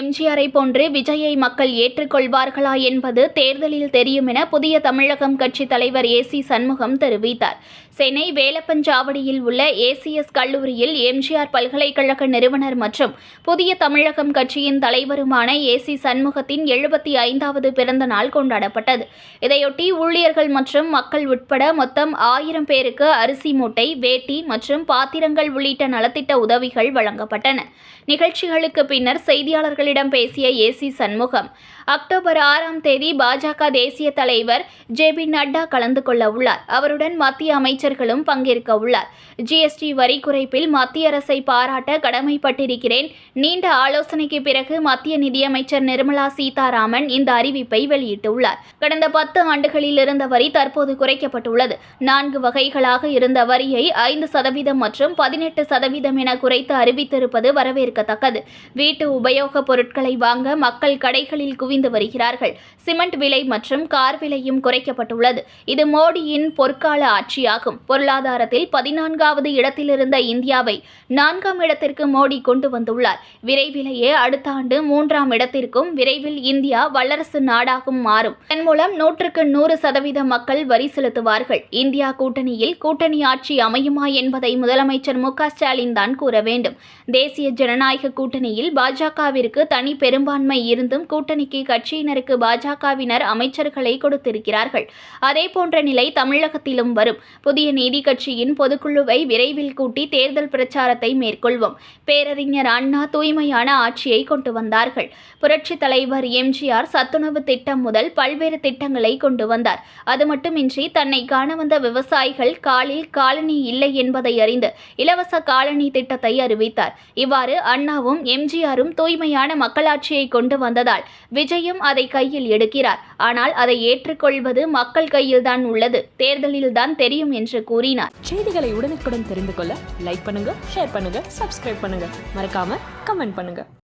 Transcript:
எம்ஜிஆரை போன்று விஜயை மக்கள் ஏற்றுக்கொள்வார்களா என்பது தேர்தலில் தெரியும் என புதிய தமிழகம் கட்சி தலைவர் ஏ சி சண்முகம் தெரிவித்தார். சென்னை வேலப்பஞ்சாவடியில் உள்ள ஏசிஎஸ் கல்லூரியில் எம்ஜிஆர் பல்கலைக்கழக நிறுவனர் மற்றும் புதிய தமிழகம் கட்சியின் தலைவருமான ஏ சி சண்முகத்தின் எழுபத்தி ஐந்தாவது பிறந்த நாள் கொண்டாடப்பட்டது. இதையொட்டி ஊழியர்கள் மற்றும் மக்கள் உட்பட மொத்தம் ஆயிரம் பேருக்கு அரிசி மூட்டை வேட்டி மற்றும் பாத்திரங்கள் உள்ளிட்ட நலத்திட்ட உதவிகள் வழங்கப்பட்டன. நிகழ்ச்சிகளுக்கு பின்னர் செய்தியாளர் செய்தியாளர்களிடம் பேசிய ஏ சி சண்முகம் அக்டோபர் ஆறாம் தேதி பாஜக தேசிய தலைவர் ஜே பி நட்டா கலந்து கொள்ள உள்ளார். அவருடன் மத்திய அமைச்சர்களும் பங்கேற்க உள்ளார். ஜிஎஸ்டி வரி குறைப்பில் மத்திய அரசை பாராட்ட கடமைப்பட்டிருக்கிறேன். நீண்ட ஆலோசனைக்கு பிறகு மத்திய நிதியமைச்சர் நிர்மலா சீதாராமன் இந்த அறிவிப்பை வெளியிட்டுள்ளார். கடந்த பத்து ஆண்டுகளில் இருந்த வரி தற்போது குறைக்கப்பட்டுள்ளது. நான்கு வகைகளாக இருந்த வரியை ஐந்து சதவீதம் மற்றும் பதினெட்டு சதவீதம் என குறைத்து அறிவித்திருப்பது வரவேற்கத்தக்கது. வீட்டு உபயோகப் பொருட்களை வாங்க மக்கள் கடைகளில் குவிந்து வருகிறார்கள். சிமெண்ட் விலை மற்றும் கார் விலையும் குறைக்கப்பட்டுள்ளது. இது மோடியின் பொற்கால ஆட்சியாகும். பொருளாதாரத்தில் பதினான்காவது இடத்திலிருந்த இந்தியாவை நான்காம் இடத்திற்கு மோடி கொண்டு வந்துள்ளார். விரைவிலேயே அடுத்த ஆண்டு மூன்றாம் இடத்திற்கும் விரைவில் இந்தியா வல்லரசு நாடாகும் மாறும். இதன் மூலம் நூற்றுக்கு நூறு சதவீத மக்கள் வரி செலுத்துவார்கள். இந்தியா கூட்டணியில் கூட்டணி ஆட்சி அமையுமா என்பதை முதலமைச்சர் மு க ஸ்டாலின் தான் கூற வேண்டும். தேசிய ஜனநாயக கூட்டணியில் பாஜகவிற்கு தனி பெரும்பான்மை இருந்தும் கூட்டணிக்கு கட்சியினருக்கு பாஜகவினர் அமைச்சர்களை கொடுத்திருக்கிறார்கள். அதே போன்ற நிலை தமிழகத்திலும் வரும். புதிய நீதி கட்சியின் பொதுக்குழுவை விரைவில் கூட்டி தேர்தல் பிரச்சாரத்தை மேற்கொள்வோம். பேரறிஞர் அண்ணா தூய்மையான ஆட்சியை கொண்டு வந்தார்கள். புரட்சித் தலைவர் எம்ஜிஆர் சத்துணவு திட்டம் முதல் பல்வேறு திட்டங்களை கொண்டு வந்தார். அது மட்டுமின்றி தன்னை காண வந்த விவசாயிகள் காலில் காலனி இல்லை என்பதை அறிந்து இலவச காலனி திட்டத்தை அறிவித்தார். இவ்வாறு அண்ணாவும் எம்ஜிஆரும் தூய்மையான மக்களாட்சியை கொண்டு வந்ததால் விஜயும் அதை கையில் எடுக்கிறார். ஆனால் அதை ஏற்றுக்கொள்வது மக்கள் கையில்தான் உள்ளது. தேர்தலில்தான் தெரியும் என்று கூறினார். செய்திகளை உடனுக்குடன் தெரிந்து கொள்ள லைக் பண்ணுங்க ஷேர் பண்ணுங்க சப்ஸ்கிரைப் பண்ணுங்க. மறக்காம கமெண்ட் பண்ணுங்க.